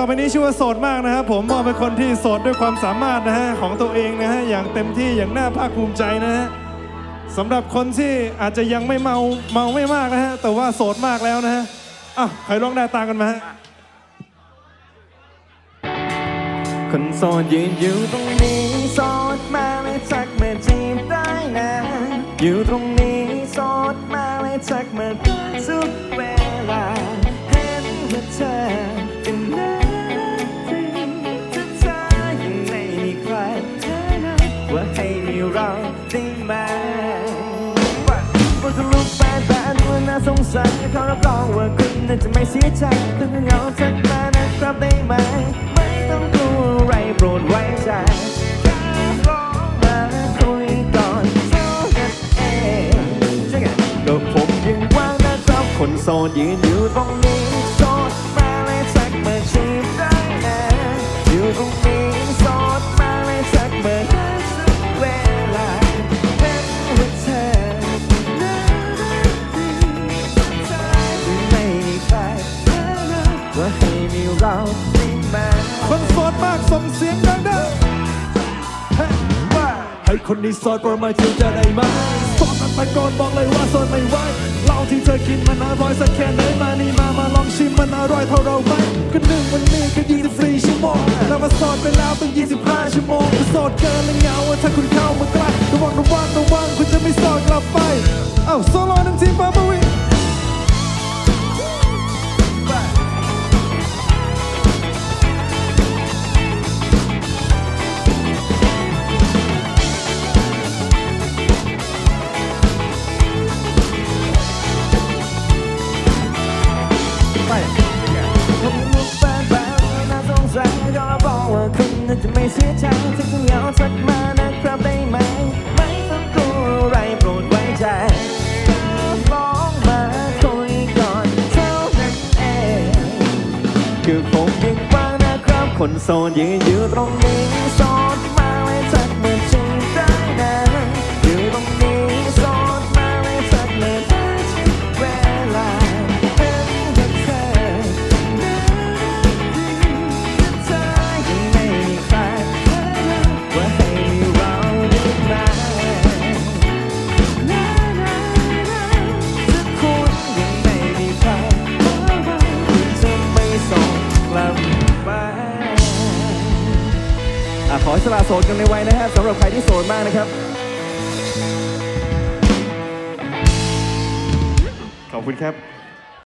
ต่อไปนี้ชื่อว่าโสดมากนะครับผมมอบเป็นคนที่โสดด้วยความสามารถนะฮะของตัวเองนะฮะอย่างเต็มที่อย่างน่าภาคภูมิใจนะฮะสำหรับคนที่อาจจะยังไม่เมาเมาไม่มากนะฮะแต่ว่าโสดมากแล้วนะฮะอะใครร้องได้ตามกันมาฮะคนโสดยืนอยู่ตรงนี้โสดมาเลยทักมาจีบได้นะ อยู่ตรงนี้โสดมาเลยทักมา ว่าให้มีเราได้ไหมว่าจะลุกแบนแบนว่าน่าสงสารเขารับรองว่าคุณน่าจะไม่เสียใจถ้าเหงาทักมานะครับได้ไหม ไม่ต้องกลัวอะไรโปรดไว้ใจแค่ร้องมาคุยก่อนเท่กันก็ผมยังว่างนะครับคนโสดยืนอยู่ตรงนี้โสดมาเลยสักมาชีพได้นะอยู่ตรงนี้ เราได้ไหมคนโสดมากส่งเสียงดังๆเฮ้ให้คนนี้โสดโปรมาคิวจะได้ไหมโสดมันไปก่อนบอกเลยว่าโสดไม่ไหวเหล้าที่เธอกินมันอร่อยสักแค่ไหนมานี่มามาลองชิมมันอร่อยเท่าเราไหมก็หนึ่งวันนี้ก็ยี่สิบสี่ชั่วโมงแล้วมาโสดไปแล้วตั้งยี่สิบห้าชั่วโมงโสดเกินและเหงาถ้าคุณเข้ามาใกล้ระวังระวังระวังคุณจะไม่โสดกลับไปเอ้าโซโล่หนึ่งทีปาปวิ น่าจะไม่เสียใจถ้าคุณเหงาสักมานะครับได้ไหม ไม่ต้องกลัวอะไรโปรดไว้ใจร้องมาคุยก่อนเท่านั้นเอง คือผมยังว่างนะครับ คนโสดยืนอยู่ตรงนี้ อะขอให้สละโสดกันในวัยนะฮะสำหรับใครที่โสดมากนะครับ ขอบคุณครับ